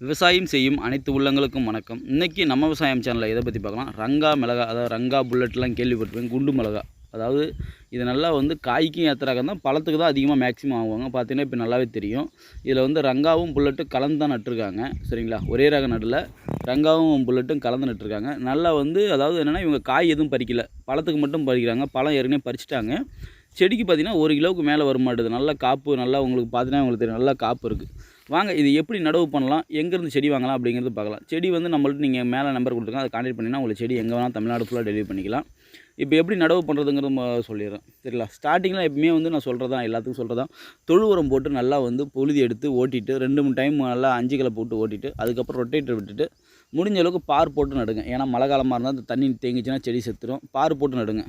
விவசாயம் செய்யும் அனைத்து உள்ளங்களுக்கும் வணக்கம். இன்றைக்கி நம்ம விவசாயம் சேனலில் எதை பற்றி பார்க்கலாம்? ரங்கா மிளகா அதாவது ரங்கா புல்லட்லாம் கேள்விப்பட்டிருப்பேன். குண்டு மிளகா. அதாவது இது நல்லா வந்து காய்க்கும் ஏற்றுறாங்க தான் பழத்துக்கு தான் அதிகமாக மேக்ஸிமம் ஆகுவாங்க. பார்த்தீங்கன்னா இப்போ நல்லாவே தெரியும். இதில் வந்து ரங்காவும் புல்லட்டும் கலந்து தான் நட்டுருக்காங்க. சரிங்களா? ஒரே ரக நடுல ரங்காவும் புல்லட்டும் கலந்து நட்டுருக்காங்க. நல்லா வந்து அதாவது என்னென்னா இவங்க காய் எதுவும் பறிக்கல. பழத்துக்கு மட்டும் பறிக்கிறாங்க. பழம் ஏற்கனவே பறிச்சிட்டாங்க. செடிக்கு பார்த்தீங்கன்னா ஒரு கிலோவுக்கு மேலே வர மாட்டுது நல்லா காப்பு நல்லா உங்களுக்கு பார்த்தீங்கன்னா உங்களுக்கு தெரியும். நல்லா காப்பு இருக்குது வாங்க இது எப்படி நடவு பண்ணலாம் எங்கேருந்து செடி வாங்கலாம் அப்படிங்கிறது பார்க்கலாம். செடி வந்து நம்மள்ட்ட நீங்கள் மேலே நம்பர் கொடுத்துருக்கோம் அதை கான்டாக்ட் பண்ணினா உங்களுக்கு செடி எங்கே வேணால் தமிழ்நாடு ஃபுல்லாக டெலிவரி பண்ணிக்கலாம். இப்போ எப்படி நடவு பண்ணுறதுங்கிறது சொல்லிடுறேன். சரிங்களா? ஸ்டார்டிங்கில் எப்பவுமே வந்து நான் சொல்கிறதா எல்லாத்துக்கும் சொல்கிறதா தொழு உரம் போட்டு நல்லா வந்து பொழுது எடுத்து ஓட்டிட்டு ரெண்டு மூணு டைம் நல்லா அஞ்சு கிலோ போட்டு ஓட்டிட்டு அதுக்கப்புறம் ரொட்டேட்டர் விட்டுட்டு முடிஞ்ச அளவுக்கு பார் போட்டு நடுங்க. ஏன்னா மழை காலமாக இருந்தால் அந்த தண்ணி தேங்கிச்சுன்னா செடி செத்துடும் பார் போட்டு நடுங்க.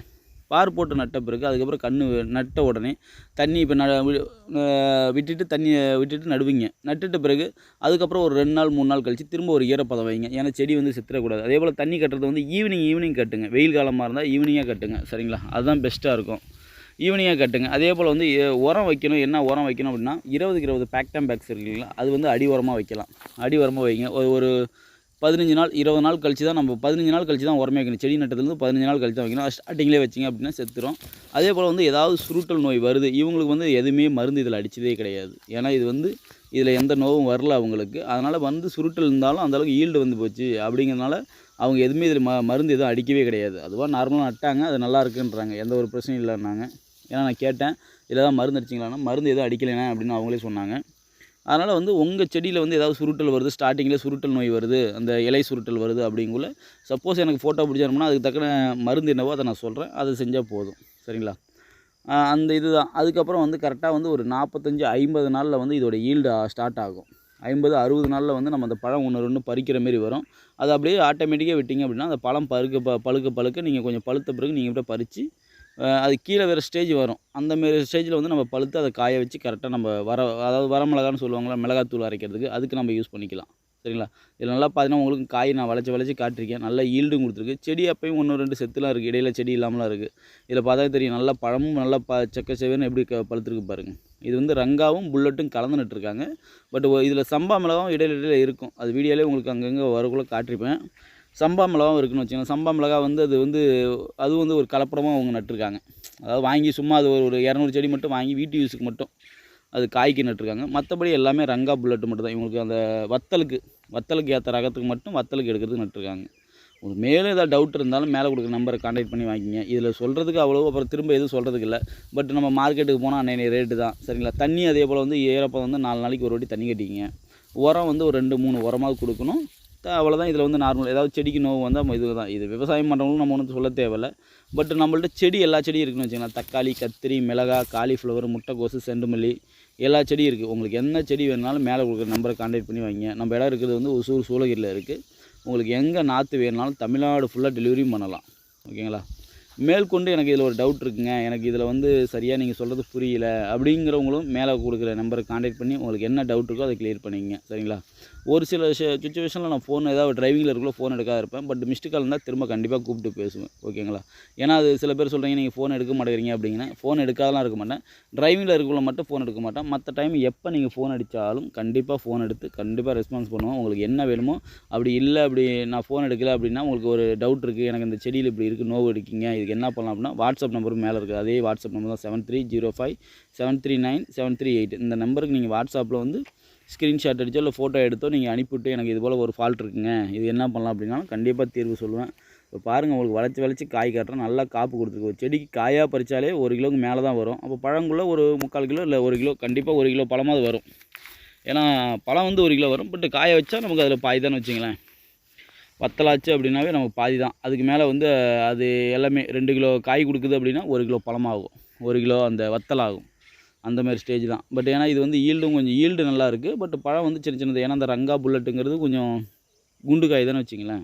பார் போட்டு நட்ட பிறகு அதுக்கப்புறம் கன்று நட்ட உடனே தண்ணி இப்போ ந வி- விட்டுட்டு தண்ணியை விட்டுட்டு நடுவீங்க. நட்டுட்ட பிறகு அதுக்கப்புறம் ஒரு ரெண்டு நாள் மூணு நாள் கழித்து திரும்ப ஒரு ஈரப்பதம் வைங்க. ஏன்னா செடி வந்து செத்துறக்கூடாது அதே போல் தண்ணி கட்டுறது வந்து ஈவினிங் ஈவினிங் கட்டுங்க. வெயில் காலமாக இருந்தால் ஈவினிங்காக கட்டுங்க. சரிங்களா? அதுதான் பெஸ்ட்டாக இருக்கும். ஈவினிங்காக கட்டுங்க. அதே போல் வந்து உரம் வைக்கணும். என்ன உரம் வைக்கணும் அப்படின்னா இருபதுக்கு இருபது பேக்டம் பேக்ஸ் இருக்குங்களா அது வந்து அடி உரமாக வைக்கலாம். அடி உரமாக வைங்க. ஒரு ஒரு பதினஞ்சு நாள் இருபது நாள் கழிச்சு தான் நம்ம பதினஞ்சு நாள் கழிச்சு தான் உரமே வைக்கணும். செடி நட்டதுலேருந்து பதினஞ்சு நாள் கழிச்சு தான் வைக்கணும். ஸ்டார்டிங்லேயே வச்சிங்க அப்படின்னா செத்துரும். அதே போல் வந்து ஏதாவது சுருட்டல் நோய் வருது இவங்களுக்கு வந்து எதுவுமே மருந்து இதில் அடித்ததே கிடையாது. ஏன்னா இது வந்து இதில் எந்த நோவும் வரல அவங்களுக்கு. அதனால் வந்து சுருட்டல் இருந்தாலும் அந்தளவுக்கு ஈல்டு வந்து போச்சு அப்படிங்கிறனால அவங்க எதுவுமே இதில் ம மருந்து எதுவும் அடிக்கவே கிடையாது. அதுவாக நார்மலாக நட்டாங்க அது நல்லா இருக்குன்றாங்க. எந்த ஒரு பிரச்சனையும் இல்லைன்னாங்க. ஏன்னா நான் கேட்டேன் இதில் தான் மருந்து அடிச்சிங்களான்னா மருந்து எதுவும் அடிக்கலைண்ணே அப்படின்னு அவங்களே சொன்னாங்க. அதனால் வந்து உங்கள் செடியில் வந்து ஏதாவது சுருட்டல் வருது ஸ்டார்டிங்கில் சுருட்டல் நோய் வருது அந்த இலை சுருட்டல் வருது அப்படிங்குள்ள சப்போஸ் எனக்கு ஃபோட்டோ பிடிச்சாருன்னா அதுக்கு தக்கன மருந்து என்னவோ அதை நான் சொல்கிறேன் அதை செஞ்சால் போதும். சரிங்களா? அந்த அந்த இதுதான். அதுக்கப்புறம் வந்து கரெக்டாக வந்து ஒரு நாற்பத்தஞ்சு ஐம்பது நாளில் வந்து இதோட ஈல்டு ஸ்டார்ட் ஆகும். ஐம்பது அறுபது நாளில் வந்து நம்ம அந்த பழம் ஒன்று ரெண்டு பறிக்கிற மாரி வரும். அது அப்படியே ஆட்டோமேட்டிக்காக விட்டிங்க அப்படின்னா அந்த பழம் பழுக்க ப பழுக்க பழுக்க நீங்கள் கொஞ்சம் பழுத்த பிறகு நீங்கள் இப்படி பறித்து அது கீழே வேறு ஸ்டேஜ் வரும். அந்த மாரி ஸ்டேஜில் வந்து நம்ம பழுத்து அதை காய வச்சு கரெக்டாக நம்ம வர அதாவது வரமிளகான்னு சொல்லுவாங்களா மிளகாத்தூள் அரைக்கிறதுக்கு அதுக்கு நம்ம யூஸ் பண்ணிக்கலாம். சரிங்களா? இதில் நல்லா பார்த்தீங்கன்னா உங்களுக்கு காய் நான் வளைச்சி வளைச்சி காட்டிருக்கேன். நல்ல ஈல்டும் கொடுத்துருக்கு. செடி அப்பையும் ஒன்று ரெண்டு செத்துலாம் இருக்குது இடையில செடி இல்லாமலாம் இருக்குது இதில் பார்த்தா தெரியும். நல்லா பழமும் நல்லா ப செக்க எப்படி க பழுத்துருக்கு பாருங்கள் இது வந்து ரங்காவும் புல்லட்டும் கலந்து நட்டுருக்காங்க. பட் இதில் சம்பா மிளகாவும் இடையில இடையில இருக்கும். அது வீடியோலேயே உங்களுக்கு அங்கங்கே வரக்குள்ளே காட்டிருப்பேன். சம்பா மிளகாவும் இருக்குன்னு வச்சுக்கோங்க. சம்பா மிளகா வந்து அது வந்து அது வந்து ஒரு கலப்படமாக அவங்க நட்டுருக்காங்க. அதாவது வாங்கி சும்மா அது ஒரு ஒரு இரநூறு செடி மட்டும் வாங்கி வீட்டு யூஸுக்கு மட்டும் அது காய்க்கு நட்டுருக்காங்க. மற்றபடி எல்லாமே ரங்கா புல்லட்டு மட்டும் தான் இவங்களுக்கு அந்த வத்தலுக்கு வத்தலுக்கு ஏற்ற ரகத்துக்கு மட்டும் வத்தலுக்கு எடுக்கிறதுக்கு நட்டுருக்காங்க. உங்களுக்கு மேலே ஏதாவது டவுட் இருந்தாலும் மேலே கொடுக்குற நம்பரை கான்டாக்ட் பண்ணி வாங்கிங்க. இதில் சொல்கிறதுக்கு அவ்வளோ அப்புறம் திரும்ப எதுவும் சொல்கிறதுக்கு இல்லை. பட் நம்ம மார்க்கெட்டுக்கு போனால் அன்னைய ரேட்டு தான். சரிங்களா? தண்ணி அதே போல் வந்து ஈரப்பதம் வந்து நாலு நாளைக்கு ஒரு வாட்டி தண்ணி கட்டிக்கிங்க. உரம் வந்து ஒரு ரெண்டு மூணு உரமாவது கொடுக்கணும். அவ்வளோதான் இதில் வந்து நார்மல் ஏதாவது செடிக்கு நோவு வந்தால் இது தான் இது விவசாயம் பண்ணுறவங்களும் நம்ம ஒன்றும் சொல்ல தேவையில்ல. பட் நம்மள்ட்ட செடி எல்லா செடியும் இருக்குன்னு வச்சுக்கலாம் தக்காளி கத்திரி மிளகா காலிஃப்ளவர் முட்டைக்கோசு செண்டுமல்லி எல்லா செடியும் இருக்குது உங்களுக்கு என்ன செடி வேணுனாலும் மேலே கொடுக்குற நம்பரை கான்டாக்ட் பண்ணி வாங்க நம்ம இடம் இருக்கிறது வந்து ஒசூர் சூளகிரியில் இருக்குது உங்களுக்கு எங்கே நாற்று வேணுனாலும் தமிழ்நாடு ஃபுல்லாக டெலிவரியும் பண்ணலாம். ஓகேங்களா மேற்கொண்டு எனக்கு இதில் ஒரு டவுட் இருக்குங்க. எனக்கு இதில் வந்து சரியாக நீங்கள் சொல்கிறது புரியல அப்படிங்கிறவங்களும் மேலே கொடுக்குற நம்பரை காண்டாக்ட் பண்ணி உங்களுக்கு என்ன டவுட் இருக்கோ அதை கிளியர் பண்ணிக்கங்க. சரிங்களா? ஒரு சில சுச்சுவேஷனில் நான் ஃபோன் ஏதாவது டிரைவிங்கில் இருக்கல ஃபோன் எடுக்காத இருப்பேன். பட் மிஸ்டு கால் இருந்தால் திரும்ப கண்டிப்பாக கூப்பிட்டு பேசுவேன். ஓகேங்களா ஏன்னா அது சில பேர் சொல்கிறீங்க நீங்கள் ஃபோன் எடுக்க மாட்டேங்கிறீங்க அப்படிங்கன்னா ஃபோன் எடுக்காதலாம் இருக்க மாட்டேன். டிரைவிங்கில் இருக்கக்குள்ள மட்டும் ஃபோன் எடுக்க மாட்டேன். மற்ற டைம் எப்போ நீங்கள் ஃபோன் அடித்தாலும் கண்டிப்பாக ஃபோன் எடுத்து கண்டிப்பாக ரெஸ்பான்ஸ் பண்ணுவோம் உங்களுக்கு என்ன வேணுமோ அப்படி இல்லை அப்படி நான் ஃபோன் எடுக்கல அப்படின்னா உங்களுக்கு ஒரு டவுட் இருக்குது எனக்கு இந்த செடியில் இப்படி இருக்குது நோவு எடுக்கீங்க இதுக்கு என்ன பண்ணலாம் அப்படின்னா வாட்ஸ்அப் நம்பரும் மேலே இருக்குது அதே வாட்ஸ்அப் நம்பர் தான் seven three zero five seven three nine seven three eight இந்த நம்பருக்கு நீங்கள் வாட்ஸ்அப்பில் வந்து ஸ்க்ரீன்ஷாட் அடிச்சோ இல்லை ஃபோட்டோ எடுத்தோ நீங்கள் அனுப்பிவிட்டு எனக்கு இது போல் ஒரு ஃபால்ட் இருக்குங்க. இது என்ன பண்ணலாம் அப்படின்னாலும் கண்டிப்பாக தீர்வு சொல்லுவேன். இப்போ பாருங்கள் உங்களுக்கு வளைச்சி வளைச்சி காய் காட்டுறேன். நல்லா காப்பு கொடுத்துருக்கு. ஒரு செடிக்கு காயாக பறித்தாலே ஒரு கிலோக்கு மேலே தான் வரும். அப்போ பழங்குள்ளே ஒரு முக்கால் கிலோ இல்லை ஒரு கிலோ கண்டிப்பாக ஒரு கிலோ பழமாவது வரும். ஏன்னா பழம் வந்து ஒரு கிலோ வரும். பட் காய வச்சா நமக்கு அதில் பாய் தானே வச்சுங்களேன். வத்தலாச்சு அப்படின்னாவே நமக்கு பாதி தான். அதுக்கு மேலே வந்து அது எல்லாமே ரெண்டு கிலோ காய் கொடுக்குது அப்படின்னா ஒரு கிலோ பழமாகும். ஒரு கிலோ அந்த வத்தலாகும். அந்த மாதிரி ஸ்டேஜ் தான். பட் ஏன்னா இது வந்து ஈல்டும் கொஞ்சம் ஈல்டு நல்லா இருக்குது பட் பழம் வந்து சின்ன சின்னது. ஏன்னா அந்த ரங்கா புல்லட்டுங்கிறது கொஞ்சம் குண்டு காய் தானே வச்சிங்களேன்.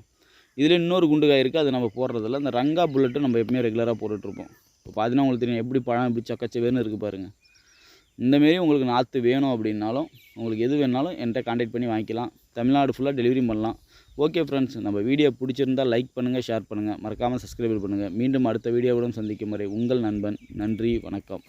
இதில் இன்னொரு குண்டு காய் இருக்குது அது நம்ம போடுறதில்ல. அந்த ரங்கா புல்லட்டு நம்ம எப்பவுமே ரெகுலராக போட்டுட்ருப்போம். இப்போ பார்த்தீங்கன்னா உங்களுக்கு தெரியும். எப்படி பழம் எப்படி சக்கச்சவேன்னு இருக்குது பாருங்கள் இந்தமாரி உங்களுக்கு நாற்று வேணும் அப்படின்னாலும் உங்களுக்கு எது வேணாலும் என்கிட்ட காண்டாக்ட் பண்ணி வாங்கிக்கலாம். தமிழ்நாடு ஃபுல்லாக டெலிவரி பண்ணலாம். ஓகே ஃப்ரெண்ட்ஸ் நம்ம வீடியோ பிடிச்சிருந்தால் லைக் பண்ணுங்கள் ஷேர் பண்ணுங்கள் மறக்காமல் சப்ஸ்கிரைப் பண்ணுங்கள் மீண்டும் அடுத்த வீடியோவுடன் சந்திக்கும் வரை உங்கள் நண்பன். நன்றி வணக்கம்.